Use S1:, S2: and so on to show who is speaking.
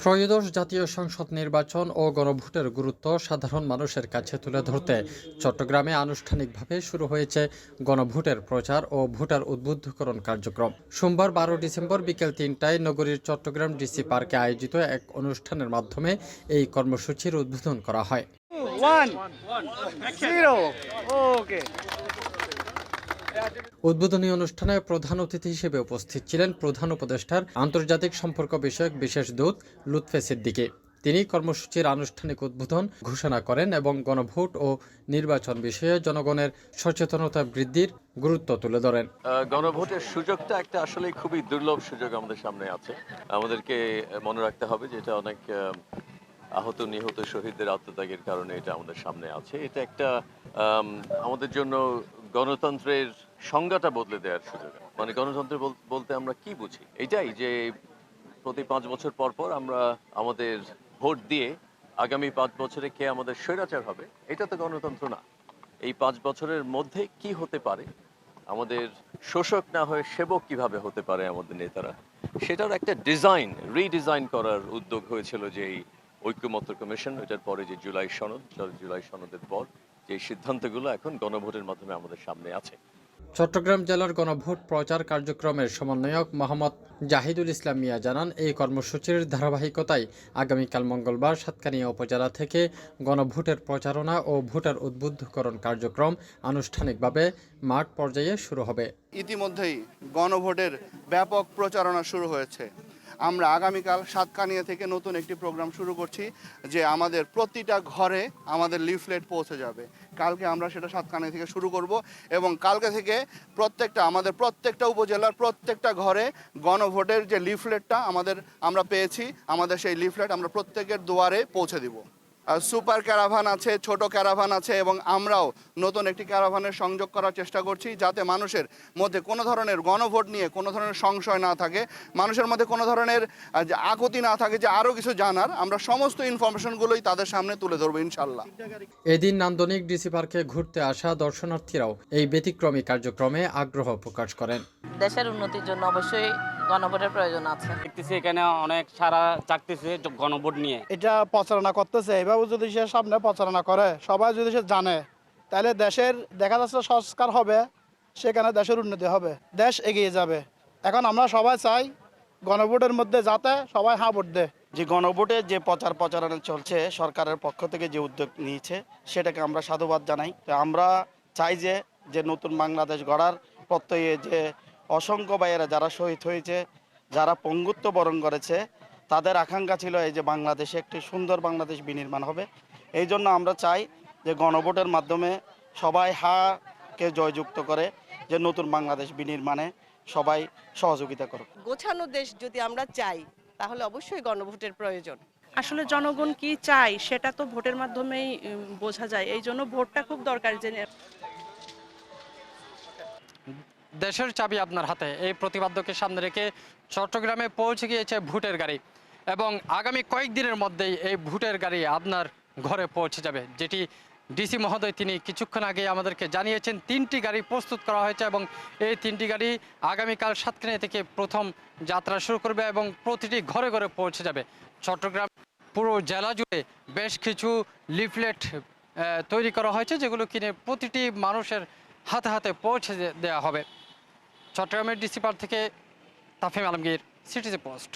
S1: ত্রয়োদশ জাতীয় সংসদ নির্বাচন ও গণভোটের গুরুত্ব সাধারণ মানুষের কাছে তুলে ধরতে চট্টগ্রামে আনুষ্ঠানিকভাবে শুরু হয়েছে গণভোটের প্রচার ও ভোটার উদ্বুদ্ধকরণ কার্যক্রম সোমবার বারো ডিসেম্বর বিকেল তিনটায় নগরীর চট্টগ্রাম ডিসি পার্কে আয়োজিত এক অনুষ্ঠানের মাধ্যমে এই কর্মসূচির উদ্বোধন করা হয় উদ্বোধনী অনুষ্ঠানে প্রধান অতিথি হিসেবে উপস্থিত ছিলেন প্রধান উপদেষ্টার আন্তর্জাতিক সম্পর্ক বিষয়ক বিশেষ দূত লুৎফে সিদ্দিকে তিনি কর্মসূচির আনুষ্ঠানিক উদ্বোধন ঘোষণা করেন এবং গণভোট ও নির্বাচন বিষয়ে জনগণের সচেতনতা বৃদ্ধির গুরুত্ব তুলে ধরেন
S2: গণভোটের সুযোগটা একটা আসলে খুবই দুর্লভ সুযোগ আমাদের সামনে আছে আমাদেরকে মনে রাখতে হবে যেটা অনেক আহত নিহত শহীদদের আত্মত্যাগের কারণে এটা আমাদের সামনে আছে এটা একটা আমাদের জন্য গণতন্ত্রের সংজ্ঞাটা বদলে দেওয়ার সুযোগ মানে গণতন্ত্র বলতে আমরা কি বুঝি এটাই যে প্রতি পাঁচ বছর পর পর আমরা আমাদের ভোট দিয়ে আগামী পাঁচ বছরে কে আমাদের স্বৈরাচার হবে এটা তো গণতন্ত্র না এই পাঁচ বছরের মধ্যে কি হতে পারে আমাদের শোষক না হয়ে সেবক কিভাবে হতে পারে আমাদের নেতারা সেটার একটা ডিজাইন রিডিজাইন করার উদ্যোগ হয়েছিল যে এই ঐক্যমত্য কমিশন এটার পরে যে জুলাই সনদ জুলাই সনদের পর যে সিদ্ধান্তগুলো এখন গণভোটের মাধ্যমে আমাদের সামনে আছে
S1: চট্টগ্রাম জেলার গণভোট প্রচার কার্যক্রমের সমন্বয়ক মোহাম্মদ জাহিদুল ইসলাম মিয়া জানান এই কর্মসূচির ধারাবাহিকতায় আগামীকাল মঙ্গলবার সাতকানিয়া উপজেলা থেকে গণভোটের প্রচারণা ও ভোটার উদ্বুদ্ধকরণ কার্যক্রম আনুষ্ঠানিকভাবে মাঠ পর্যায়ে শুরু হবে
S3: ইতিমধ্যেই গণভোটের ব্যাপক প্রচারণা শুরু হয়েছে আমরা আগামীকাল সাতকানিয়া থেকে নতুন একটি প্রোগ্রাম শুরু করছি যে আমাদের প্রতিটা ঘরে আমাদের লিফলেট পৌঁছে যাবে কালকে আমরা সেটা সাতকানিয়া থেকে শুরু করব এবং কালকে থেকে প্রত্যেকটা আমাদের প্রত্যেকটা উপজেলার প্রত্যেকটা ঘরে গণভোটের যে লিফলেটটা আমাদের আমরা পেয়েছি আমাদের সেই লিফলেট আমরা প্রত্যেকের দুয়ারে পৌঁছে দিব সুপার ক্যারাভান আছে ছোট ক্যারাভান আছে এবং আমরাও নতুন একটি ক্যারাভানের সংযোগ করার চেষ্টা করছি যাতে মানুষের মধ্যে কোনো ধরনের গণভোট নিয়ে কোনো ধরনের সংশয় না থাকে মানুষের মধ্যে কোনো ধরনের আকুতি না থাকে যে আরও কিছু জানার আমরা সমস্ত ইনফরমেশনগুলোই তাদের সামনে তুলে ধরবো ইনশাল্লাহ
S1: এদিন নান্দনিক ডিসি পার্কে ঘুরতে আসা দর্শনার্থীরাও এই ব্যতিক্রমী কার্যক্রমে আগ্রহ প্রকাশ করেন
S4: দেশের উন্নতির জন্য অবশ্যই গণভোটের প্রয়োজন আছে
S5: দেখতেছি এখানে অনেক সারা চাকতেছে গণভোট নিয়ে
S6: এটা প্রচারণা করতেছে এভাবে যদি সে সামনে প্রচারণা করে সবাই যদি সে জানে তাহলে দেশের দেখা যাচ্ছে সংস্কার হবে সেখানে দেশের উন্নতি হবে দেশ এগিয়ে যাবে এখন আমরা সবাই চাই গণভোটের মধ্যে যাতে সবাই হাঁ ভোট দেয়
S7: যে গণভোটে যে প্রচার প্রচারণা চলছে সরকারের পক্ষ থেকে যে উদ্যোগ নিয়েছে সেটাকে আমরা সাধুবাদ জানাই তো আমরা চাই যে যে নতুন বাংলাদেশ গড়ার প্রত্যয়ে যে অসংখ্য ভাইয়েরা যারা শহীদ হয়েছে যারা পঙ্গুত্ব বরণ করেছে তাদের আকাঙ্ক্ষা ছিল এই যে বাংলাদেশে একটি সুন্দর বাংলাদেশ বিনির্মাণ হবে এই জন্য আমরা চাই যে গণভোটের মাধ্যমে সবাই হাকে জয়যুক্ত করে যে নতুন বাংলাদেশ বিনির্মাণে সবাই সহযোগিতা করুক
S8: গোছানো দেশ যদি আমরা চাই তাহলে অবশ্যই গণভোটের প্রয়োজন
S9: আসলে জনগণ কি চাই সেটা তো ভোটের মাধ্যমেই বোঝা যায় এই জন্য ভোটটা খুব দরকার যে
S10: দেশের চাবি আপনার হাতে এই প্রতিবাদ্যকে সামনে রেখে চট্টগ্রামে পৌঁছে গিয়েছে ভোটের গাড়ি এবং আগামী কয়েকদিনের মধ্যেই এই ভোটের গাড়ি আপনার ঘরে পৌঁছে যাবে যেটি ডিসি মহোদয় তিনি কিছুক্ষণ আগে আমাদেরকে জানিয়েছেন তিনটি গাড়ি প্রস্তুত করা হয়েছে এবং এই তিনটি গাড়ি আগামীকাল সাতক্ষীরা থেকে প্রথম যাত্রা শুরু করবে এবং প্রতিটি ঘরে ঘরে পৌঁছে যাবে চট্টগ্রাম পুরো জেলা জুড়ে বেশ কিছু লিফলেট তৈরি করা হয়েছে যেগুলো কিনে প্রতিটি মানুষের হাতে হাতে পৌঁছে দেওয়া হবে চট্টগ্রামের ডিসি পার্ক থেকে তাফিম আলমগীর সিটিজে পোস্ট